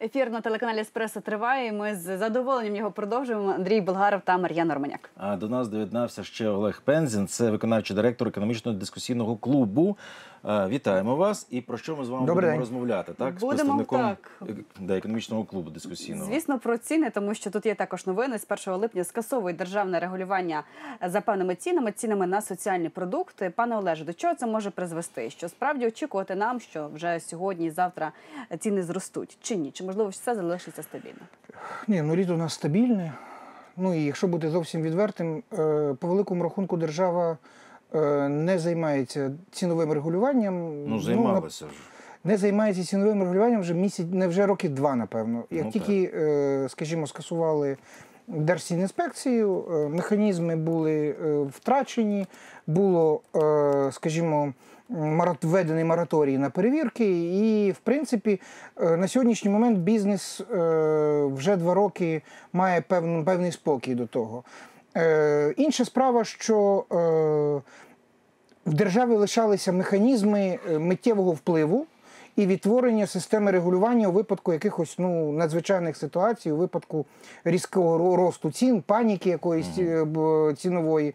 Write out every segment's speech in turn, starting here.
Ефір на телеканалі Еспресо триває. і Ми з задоволенням його продовжуємо. Андрій Болгаров та Мар'яна Романяк. А до нас доєднався ще Олег Пензін, це виконавчий директор економічного дискусійного клубу. Е, Вітаємо вас. І про що ми з вами Добрий будемо розмовляти? Так, з Будемо, представником так. е, да, економічного клубу дискусійного. Звісно, про ціни, тому що тут є також новини. З 1 липня скасовують державне регулювання за певними цінами, цінами на соціальні продукти. Пане Олеже, до чого це може призвести? Що справді очікувати нам, що вже сьогодні, завтра ціни зростуть, чи ні? Чи можливо все залишиться стабільно? Ні, ну літо у нас стабільне. Ну і якщо бути зовсім відвертим, е, по великому рахунку держава е, не займається ціновим регулюванням. Ну, на- займалися ж. не займається ціновим регулюванням вже місяць, не вже роки два, напевно. Як Ну, тільки, е, скажімо, скасували Держсінінспекцію, механізми були втрачені, було, скажімо, введений мораторій на перевірки, і, в принципі, е, на сьогоднішній момент бізнес е, вже два роки має певний, певний спокій до того. Е, Інша справа, що в державі лишалися механізми миттєвого впливу і відтворення системи регулювання у випадку якихось ну, надзвичайних ситуацій, у випадку різкого росту цін, паніки якоїсь цінової.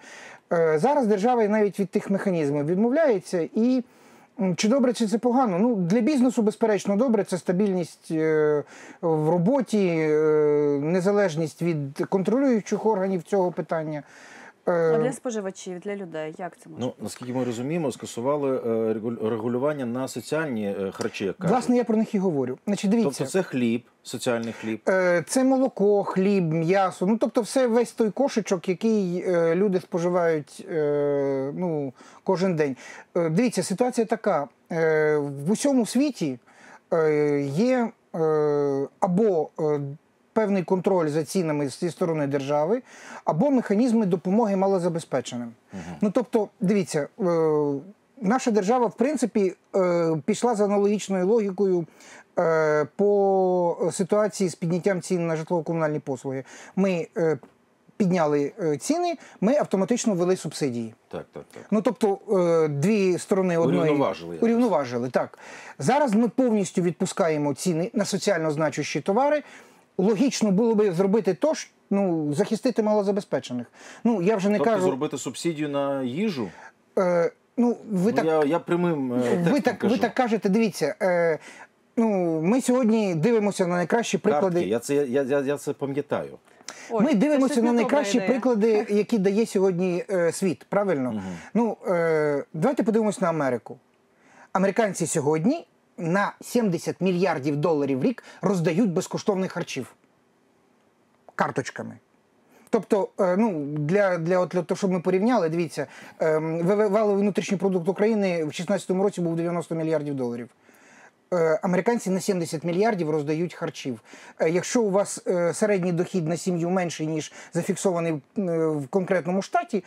Е, Зараз держава навіть від тих механізмів відмовляється і. Чи добре, чи це погано? Ну, для бізнесу, безперечно, добре. Це стабільність е, в роботі, е, незалежність від контролюючих органів цього питання. Е, А для споживачів, для людей, як це може? Ну, наскільки ми розуміємо, скасували е, регулювання на соціальні е, харчі, як кажуть. Власне, я про них і говорю. Значить, дивіться, Тобто це хліб, соціальний хліб. Е, Це молоко, хліб, м'ясо. Ну тобто, все весь той кошечок, який е, люди споживають е, ну, кожен день. Е, Дивіться, ситуація така: Е, в усьому світі е, є е, або е, певний контроль за цінами зі сторони держави, або механізми допомоги малозабезпеченим. Ну тобто, дивіться. е, Наша держава, в принципі, е, пішла за аналогічною логікою е, по ситуації з підняттям цін на житлово-комунальні послуги. Ми е, підняли е, ціни, ми автоматично ввели субсидії. Так, так, так. Ну тобто дві сторони одної Урівноважили урівноважили. Так зараз ми повністю відпускаємо ціни на соціально значущі товари. Логічно було би зробити то, ж, ну захистити малозабезпечених. Ну я вже не Тобто кажу. зробити субсидію на їжу? Е, ну ви Ну, так я, я прямим е, ви так, кажу. ви так кажете, дивіться. Е, ну, ми сьогодні дивимося на найкращі приклади. Картки, я це, я, я, я це пам'ятаю. Ой, Ми дивимося на найкращі ідея. приклади, які дає сьогодні е, світ. Правильно? Ну, е, давайте подивимось на Америку. Американці сьогодні на 70 мільярдів доларів рік роздають безкоштовних харчів карточками. Тобто, е, ну для, для, для того, щоб ми порівняли, дивіться, ем, валовий внутрішній продукт України в 2016 році був 90 мільярдів доларів. Е, Американці на 70 мільярдів роздають харчів. Е, Якщо у вас е, середній дохід на сім'ю менший, ніж зафіксований в конкретному штаті,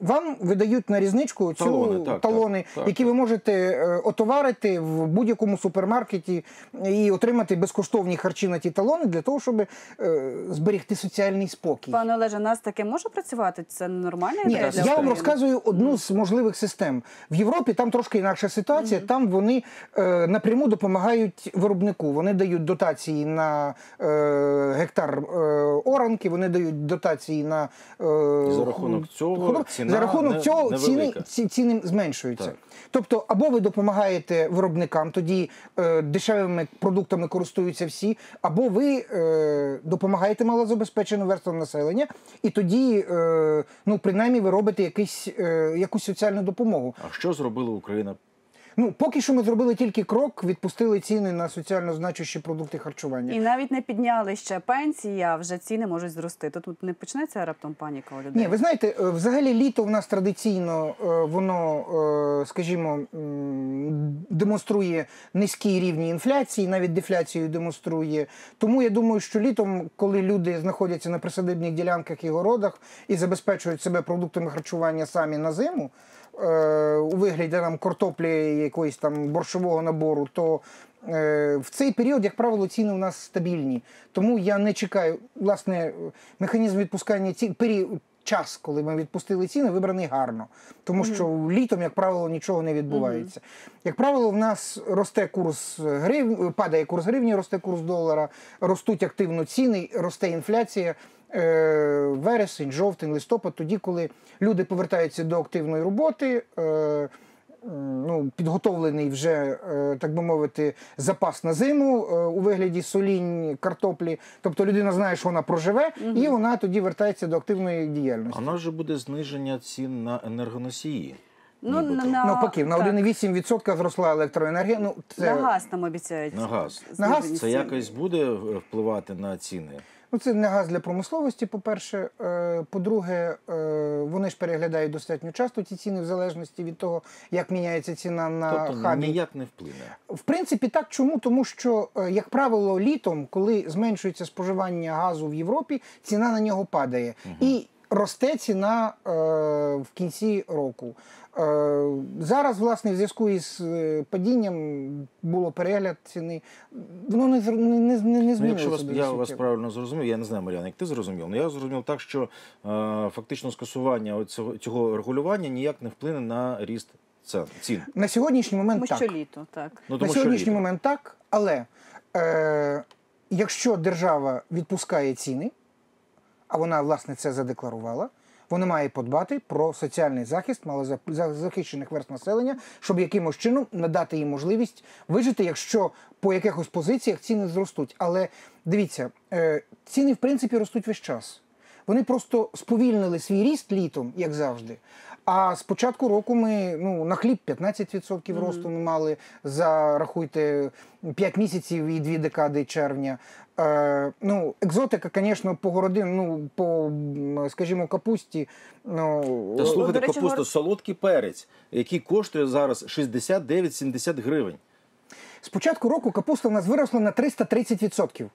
вам видають на різничку цю Талони, так, талони, так, так, які ви можете отоварити в будь-якому супермаркеті і отримати безкоштовні харчі на ті талони для того, щоб зберегти соціальний спокій. Пане Олеже, нас таке може працювати? Це нормальна Ні, для я вам розказую одну з можливих систем. В Європі там трошки інакша ситуація. Там вони е, напряму допомагають виробнику. Вони дають дотації на е, гектар е, оранки, вони дають дотації на е, за рахунок цього ціна за рахунок не- цього ціни, ці, ціни зменшуються. Так. Тобто, або ви допомагаєте виробникам, тоді е, дешевими продуктами користуються всі, або ви е, допомагаєте малозабезпеченим верствам населення, і тоді, е, ну принаймні, ви робите якийсь, е, якусь соціальну допомогу. А що зробила Україна? Ну, поки що ми зробили тільки крок, відпустили ціни на соціально значущі продукти харчування. І навіть не підняли ще пенсії, а вже ціни можуть зрости. То тут не почнеться раптом паніка у людей. Ні, ви знаєте, е, взагалі літо в нас традиційно е, воно, е, скажімо, демонструє низькі рівні інфляції, навіть дефляцію демонструє. Тому я думаю, що літом, коли люди знаходяться на присадибних ділянках і городах і забезпечують себе продуктами харчування самі на зиму. Е, У вигляді там картоплі якоїсь там борщового набору, то е, в цей період, як правило, ціни у нас стабільні. Тому я не чекаю, власне, механізм відпускання цін, пері- час, коли ми відпустили ціни, вибраний гарно. Тому що літом, як правило, нічого не відбувається. Як правило, в нас росте курс грив, падає курс гривні, росте курс долара, ростуть активно ціни, росте інфляція. Вересень, жовтень, листопад, тоді, коли люди повертаються до активної роботи. Е, ну, підготовлений вже, е, так би мовити, запас на зиму е, у вигляді солінь, картоплі. Тобто людина знає, що вона проживе, і вона тоді вертається до активної діяльності. А нас же буде зниження цін на енергоносії. Ну, Нібито. на, на, Навпаки, на так. 1,8% зросла електроенергія. Ну, це, На газ нам обіцяють. На газ. На газ Це якось буде впливати на ціни? Ну, це не газ для промисловості, по-перше. Е, По-друге, е, вони ж переглядають достатньо часто ці ціни в залежності від того, як міняється ціна на Тобто хабі. ніяк не вплине. В принципі, так чому? Тому що, е, як правило, літом, коли зменшується споживання газу в Європі, ціна на нього падає. І росте ціна е, в кінці року. Е, зараз, власне, в зв'язку із е, падінням було перегляд ціни. Воно не, не, не, не Ну, змінилося. якщо вас, я вас правильно зрозумів, я не знаю, Мар'яна, як ти зрозумів, але я зрозумів так, що е, фактично скасування цього, цього регулювання ніяк не вплине на ріст цін. На сьогоднішній момент Тому так. що літо, так. Ну, На тому що сьогоднішній літо. момент так, але е, якщо держава відпускає ціни, а вона власне це задекларувала, вона має подбати про соціальний захист малозахищених верст населення, щоб якимось чином надати їм можливість вижити, якщо по якихось позиціях ціни зростуть. Але дивіться, е, ціни в принципі ростуть весь час. Вони просто сповільнили свій ріст літом, як завжди. А з початку року ми ну, на хліб 15% росту ми мали за рахуйте 5 місяців і 2 декади червня. Е, ну, екзотика, звісно, по городин, ну, по, скажімо, капусті. Ну, Та слухайте, речі, капуста, гор- солодкий перець, який коштує зараз 69-70 гривень. з початку року капуста в нас виросла на 330%.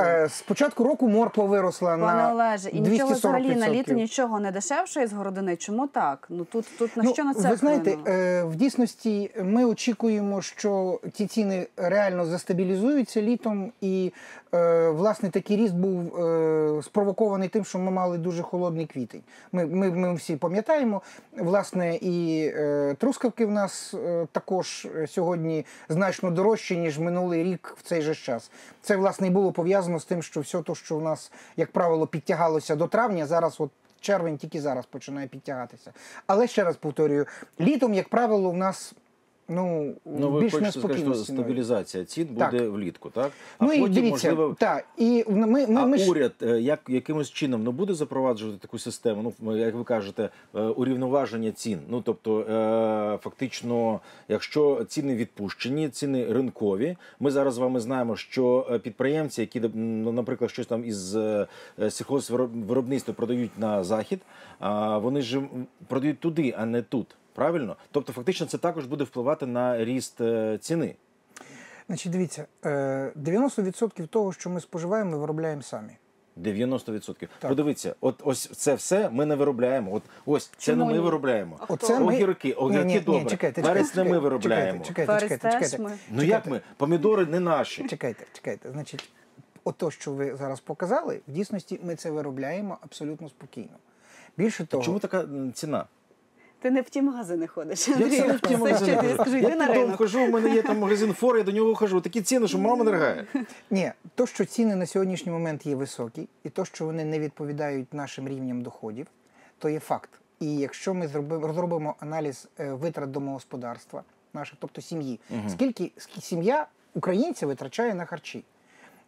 Е, з початку року морква виросла Пане на Олеже, і 240%. нічого взагалі на літо нічого не дешевше з городини. Чому так? Ну тут, тут на Ну, що на це ви знаєте, е, в дійсності ми очікуємо, що ті ціни реально застабілізуються літом, і е, власне такий ріст був е, спровокований тим, що ми мали дуже холодний квітень. Ми, ми, ми всі пам'ятаємо. Власне, і е, трускавки в нас е, також сьогодні значно дорожчі, ніж минулий рік в цей же час. Це власне і було пов'язано з тим, що все те, що в нас, як правило, підтягалося до травня, зараз от. Червень тільки зараз починає підтягатися. Але ще раз повторюю, літом, як правило, в нас ну, Ну, ви більш хочете сказати, що стабілізація цін Так. буде влітку, так? А Ну і потім, дивіться, можливо, так, і ми, ми, а ми уряд е, як, якимось чином не буде запроваджувати таку систему, ну як ви кажете, е, урівноваження цін. Ну тобто, е, фактично, якщо ціни відпущені, ціни ринкові. Ми зараз з вами знаємо, що підприємці, які ну, наприклад, щось там із сільхозвиробництва продають на захід, а вони ж продають туди, а не тут. Правильно? Тобто, фактично, це також буде впливати на ріст е, ціни. Значить, дивіться, е, 90% того, що ми споживаємо, ми виробляємо самі. 90%. Подивіться, от ось це все ми не виробляємо. От ось це Чому не ми ні? виробляємо. Оце ми- огірки, огірки Ні, ні, ні, добре. чекайте, Перець чекайте, не ми чекайте, виробляємо. Чекайте, чекайте, чекайте, чекайте. ми. Ну як ми? Помідори не наші. Чекайте, чекайте. Значить, ото, що ви зараз показали, в дійсності ми це виробляємо абсолютно спокійно. Більше того, Чому така ціна? Ти не в ті магазини ходиш. Я Андрій. це не в ті магазини. ти Я на ринок. хожу, у мене є там магазин фор, я до нього хожу. Такі ціни, що мама дорогая. Ні, то, що ціни на сьогоднішній момент є високі, і то, що вони не відповідають нашим рівням доходів, то є факт. І якщо ми зробимо, розробимо аналіз е, витрат домогосподарства наших, тобто сім'ї, скільки сім'я українця витрачає на харчі?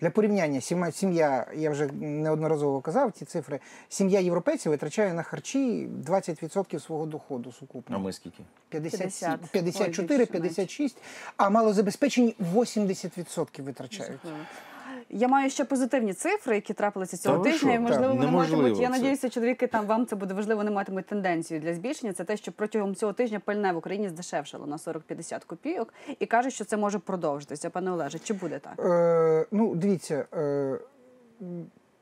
Для порівняння, сім'я, сім'я, я вже неодноразово казав ці цифри, сім'я європейців витрачає на харчі 20% свого доходу А ми скільки? 50, 50. 54, Ой, більше 56, а малозабезпечені 80% витрачають. Я маю ще позитивні цифри, які трапилися цього Та ви тижня. що? І можливо, Так, вони неможливо матимуть. Я це. надіюся, чоловіки там вам це буде важливо. не матимуть тенденцію для збільшення. Це те, що протягом цього тижня пальне в Україні здешевшало на 40-50 копійок, і кажуть, що це може продовжитися. Пане Олеже, чи буде так? Е, ну, дивіться, е,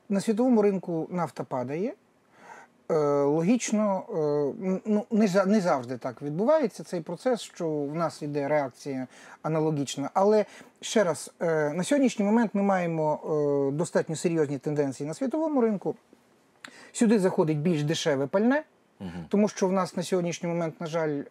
на світовому ринку нафта падає. Е, логічно, е, ну, не, не завжди так відбувається цей процес, що в нас йде реакція аналогічна. Але ще раз, е, на сьогоднішній момент ми маємо достатньо серйозні тенденції на світовому ринку. Сюди заходить більш дешеве пальне, тому що в нас на сьогоднішній момент, на жаль,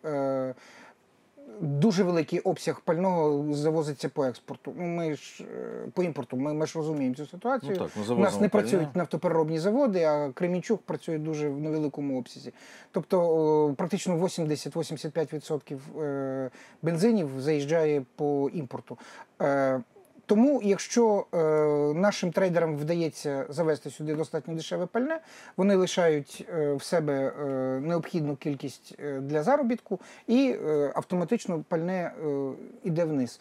дуже великий обсяг пального завозиться по експорту. Ну, ми ж е, по імпорту. Ми, ми ж розуміємо цю ситуацію. Ну так, ми У нас не пальне. працюють нафтопереробні заводи, а Кремінчук працює дуже в невеликому обсязі. Тобто практично 80-85% е, бензинів заїжджає по імпорту. Тому, якщо е, нашим трейдерам вдається завести сюди достатньо дешеве пальне, вони лишають е, в себе е, необхідну кількість е, для заробітку, і е, автоматично пальне е, іде вниз.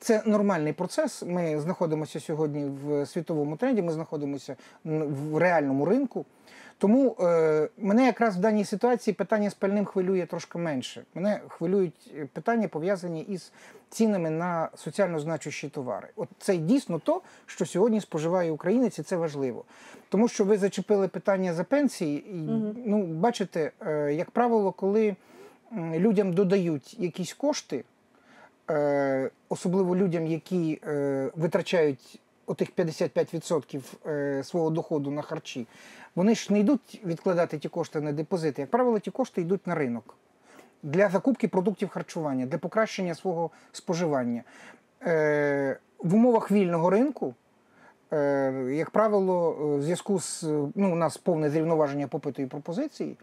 Це нормальний процес. Ми знаходимося сьогодні в світовому тренді, ми знаходимося в реальному ринку. Тому е, мене якраз в даній ситуації питання з пальним хвилює трошки менше. Мене хвилюють е, питання, пов'язані із цінами на соціально значущі товари. От це дійсно то, що сьогодні споживає українець, і це важливо. Тому що ви зачепили питання за пенсії. І, Ну, бачите, е, як правило, коли людям додають якісь кошти, е, особливо людям, які е, витрачають отих 55% е, свого доходу на харчі, вони ж не йдуть відкладати ті кошти на депозити. Як правило, ті кошти йдуть на ринок для закупки продуктів харчування, для покращення свого споживання. Е, в умовах вільного ринку. Е, Як правило, в зв'язку з ну, у нас повне зрівноваження попиту і пропозиції,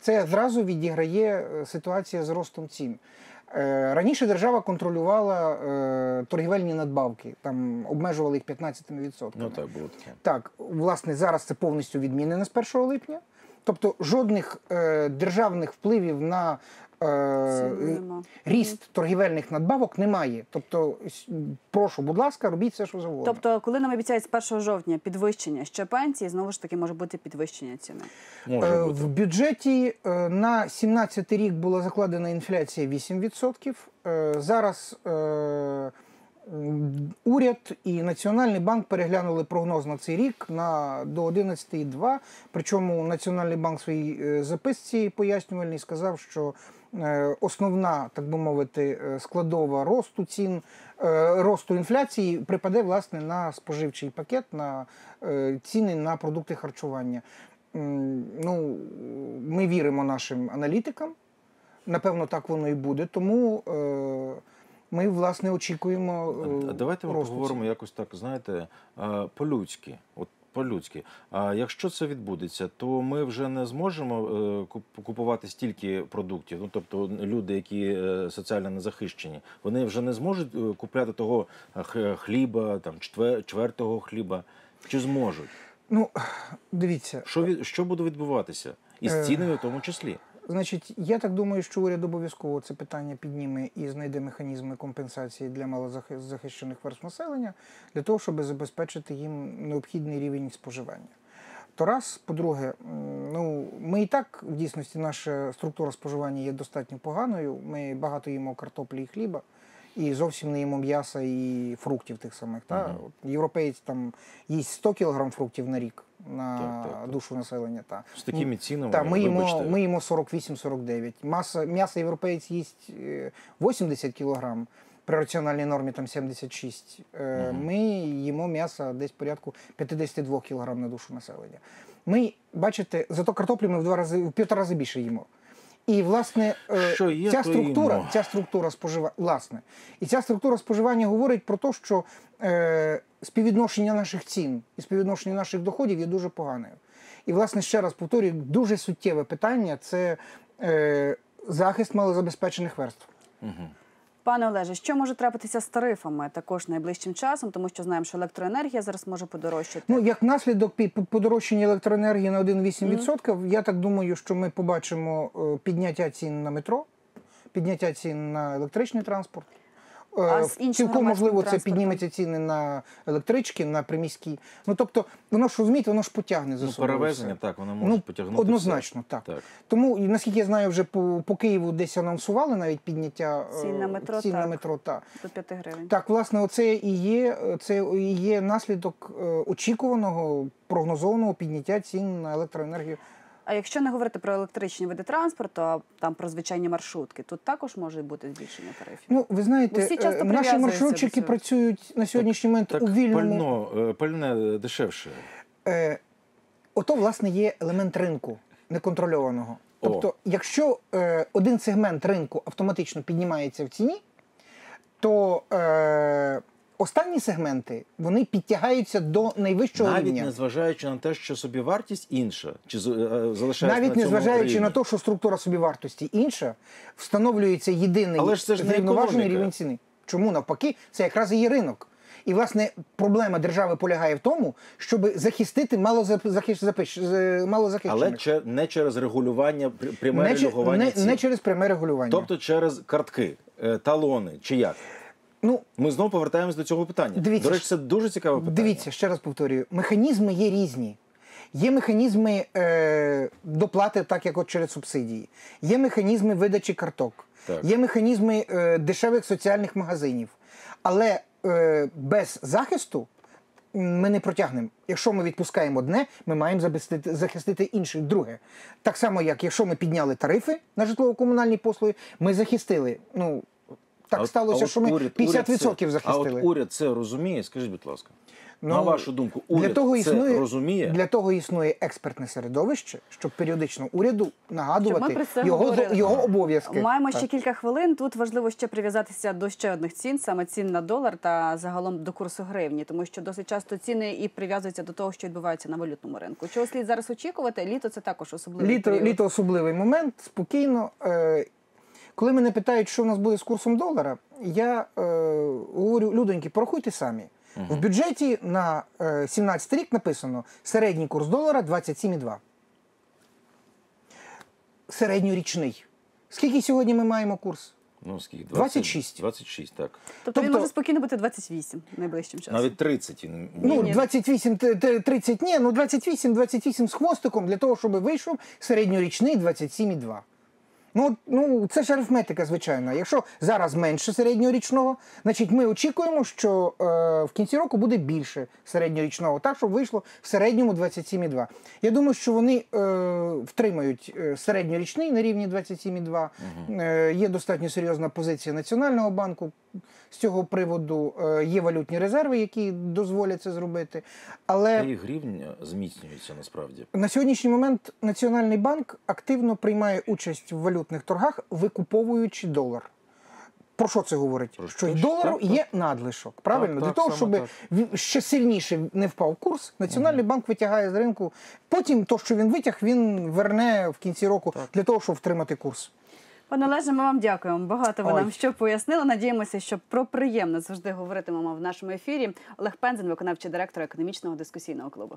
це зразу відіграє ситуація з ростом цін. Е, Раніше держава контролювала е, торгівельні надбавки, там обмежували їх 15%. Ну так було таке. Так, власне, зараз це повністю відмінено з 1 липня. Тобто жодних е, державних впливів на е, Ціни нема. ріст торгівельних надбавок немає. Тобто, прошу, будь ласка, робіть все, що завгодно. Тобто, коли нам обіцяють з 1 жовтня підвищення ще пенсії, знову ж таки може бути підвищення ціни. Може Е, бути. В бюджеті е, на 17 рік була закладена інфляція 8%. Е, Зараз е, уряд і Національний банк переглянули прогноз на цей рік на до 11,2. Причому Національний банк в своїй записці пояснювальній сказав, що основна, так би мовити, е, складова росту цін, е, росту інфляції припаде власне на споживчий пакет, на е, ціни на продукти харчування. Ну, ми віримо нашим аналітикам. Напевно, так воно і буде. Тому е, ми, власне, очікуємо. е, А Давайте ми росту поговоримо цін. якось так, знаєте, е, по-людськи. От по-людськи. А якщо це відбудеться, то ми вже не зможемо е, купувати стільки продуктів. Ну тобто люди, які соціально соціально незахищені, вони вже не зможуть е, купляти того е, хліба, там чвер- чвертого хліба. Чи зможуть? Ну, дивіться, Що що буде відбуватися? І Е. з цінами в тому числі. Значить, я так думаю, що уряд обов'язково це питання підніме і знайде механізми компенсації для малозахищених верств населення для того, щоб забезпечити їм необхідний рівень споживання. То раз, по-друге, ну ми і так в дійсності наша структура споживання є достатньо поганою. Ми багато їмо картоплі і хліба. І зовсім не їмо м'яса і фруктів тих самих. Та? Мгм. От Європеєць там їсть 100 кг фруктів на рік на Так, так, душу населення. Та. З такими цінами, та, ми їмо, вибачте. ми їмо 48-49. Маса, м'ясо європейць їсть е, 80 кг, при раціональній нормі там 76. угу. Ми їмо м'ясо десь порядку 52 кг на душу населення. Ми, бачите, зато картоплі ми в два рази, в півтора рази більше їмо. І власне е, Що є, ця структура, то ця структура споживання, власне, і ця структура споживання говорить про те, що е, співвідношення наших цін і співвідношення наших доходів є дуже поганою. І, власне, ще раз повторюю, дуже суттєве питання це е, захист малозабезпечених верств. Мгм. Пане Олеже, що може трапитися з тарифами також найближчим часом, тому що знаємо, що електроенергія зараз може подорожчати. Ну, як наслідок подорожчання електроенергії на 1,8%, я так думаю, що ми побачимо е, підняття цін на метро, підняття цін на електричний транспорт. Е, А Цілком можливо, це підніметься ціни на електрички, на приміські. Ну тобто, воно ж розумієте, воно ж потягне за Ну, собою. перевезення, все. так, воно може Ну, потягнути. однозначно, так. Так. Тому, і, наскільки я знаю, вже по, по Києву десь анонсували навіть підняття е, Цін на метро, цін на метро. Так. До 5 гривень. Так, власне, оце і є, це і є наслідок е, очікуваного прогнозованого підняття цін на електроенергію. А якщо не говорити про електричні види транспорту, а там про звичайні маршрутки, тут також може бути збільшення тарифів. Ну, ви знаєте, часто е, наші маршрутчики працюють на сьогоднішній момент Так у вільному. пально, е, пальне дешевше. Е, ото, власне, є елемент ринку неконтрольованого. О. Тобто, якщо е, один сегмент ринку автоматично піднімається в ціні, то е, останні сегменти вони підтягаються до найвищого Навіть рівня. не зважаючи на те, що собі вартість інша, чи е, залишається Навіть на не зважаючи рівні. на те, що структура собівартості інша, встановлюється єдиний Але ж це ж не зрівноважений рівень ціни. Чому навпаки, це якраз і є ринок. І власне проблема держави полягає в тому, щоб захистити малозахищених. Але че- не через регулювання, пря- пряме не, регулювання не, не через пряме регулювання. Тобто через картки, е, талони чи як? Ну, Ми знову повертаємось до цього питання. Дивіться, до речі, це дуже цікаве питання. Дивіться, ще раз повторюю, механізми є різні. Є механізми е, доплати, так як от через субсидії, є механізми видачі карток, Так. є механізми е, дешевих соціальних магазинів. Але е, без захисту ми не протягнемо. Якщо ми відпускаємо одне, ми маємо забезпечити- захистити інше, друге. Так само, як якщо ми підняли тарифи на житлово-комунальні послуги, ми захистили. Ну, так А сталося, а що ми уряд- 50% уряд це- захистили. А от уряд це розуміє? Скажіть, будь ласка. Ну, на вашу думку, уряд для того це існує, розуміє? Для того існує експертне середовище, щоб періодично уряду нагадувати його, говорили. його обов'язки. Маємо Так. ще кілька хвилин. Тут важливо ще прив'язатися до ще одних цін, саме цін на долар та загалом до курсу гривні, тому що досить часто ціни і прив'язуються до того, що відбувається на валютному ринку. Чого слід зараз очікувати? Літо це також особливий Літо, період. літо особливий момент, спокійно. Е, коли мене питають, що в нас буде з курсом долара, я е, говорю, людоньки, порахуйте самі. В бюджеті на е, 17 рік написано середній курс долара 27,2. Середньорічний. Скільки сьогодні ми маємо курс? Ну, скільки? 26. 26, так. Тобто, він тобто- може спокійно бути 28 найближчим часом. Навіть 30. він Ну, 28, т- т- 30, ні, ну 28, 28 з хвостиком для того, щоб вийшов середньорічний 27,2. Ну, ну, це ж арифметика, звичайно. Якщо зараз менше середньорічного, значить ми очікуємо, що е, в кінці року буде більше середньорічного, так, щоб вийшло в середньому 27,2. Я думаю, що вони е, втримають е, середньорічний на рівні 27,2. Е, є достатньо серйозна позиція Національного банку з цього приводу. Е, є валютні резерви, які дозволять це зробити. Але Та і гривня зміцнюється насправді. на сьогоднішній момент Національний банк активно приймає участь в валютних торгах, викуповуючи долар. Про що це говорить? Про що й долару Так, так. є надлишок. Правильно? Так, Для так, того, щоб так. ще сильніше не впав курс, Національний банк витягає з ринку. Потім то, що він витяг, він верне в кінці року для того, щоб втримати курс. Пане Олеже, ми вам дякуємо. Багато ви Ой. нам що пояснили. Надіємося, що про приємне завжди говоритимемо в нашому ефірі. Олег Пензен, виконавчий директор економічного дискусійного клубу.